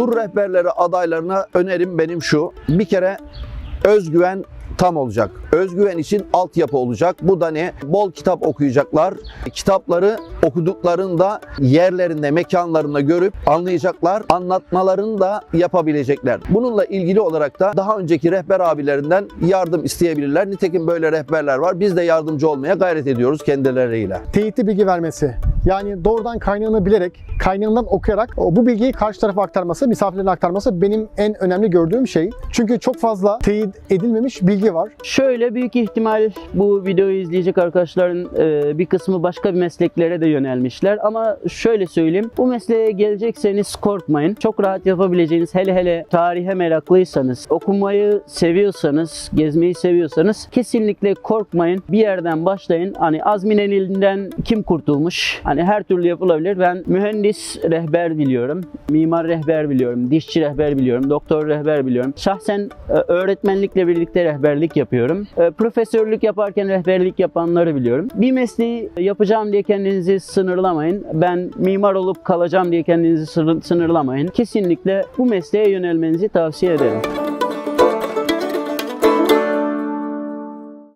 Tur rehberleri adaylarına önerim benim şu. Bir kere özgüven tam olacak. Özgüven için altyapı olacak. Bu da ne? Bol kitap okuyacaklar. Kitapları okuduklarında yerlerinde, mekanlarında görüp anlayacaklar. Anlatmalarını da yapabilecekler. Bununla ilgili olarak da daha önceki rehber abilerinden yardım isteyebilirler. Nitekim böyle rehberler var. Biz de yardımcı olmaya gayret ediyoruz kendileriyle. Teyitli bilgi vermesi. Yani doğrudan kaynağını bilerek, kaynağından okuyarak bu bilgiyi karşı tarafa aktarması, misafirlerine aktarması benim en önemli gördüğüm şey. Çünkü çok fazla teyit edilmemiş bilgi var. Şöyle büyük ihtimal bu videoyu izleyecek arkadaşların e, bir kısmı başka bir mesleklere de yönelmişler. Ama şöyle söyleyeyim. Bu mesleğe gelecekseniz korkmayın. Çok rahat yapabileceğiniz hele hele tarihe meraklıysanız, okumayı seviyorsanız, gezmeyi seviyorsanız kesinlikle korkmayın. Bir yerden başlayın. Hani Azmi'nin elinden kim kurtulmuş? Hani her türlü yapılabilir. Ben mühendis rehber biliyorum. Mimar rehber biliyorum. Dişçi rehber biliyorum. Doktor rehber biliyorum. Şahsen e, öğretmenlikle birlikte rehberlik yapıyorum. E, Profesörlük yaparken rehberlik yapanları biliyorum. Bir mesleği yapacağım diye kendinizi sınırlamayın. Ben mimar olup kalacağım diye kendinizi sınır- sınırlamayın. Kesinlikle bu mesleğe yönelmenizi tavsiye ederim.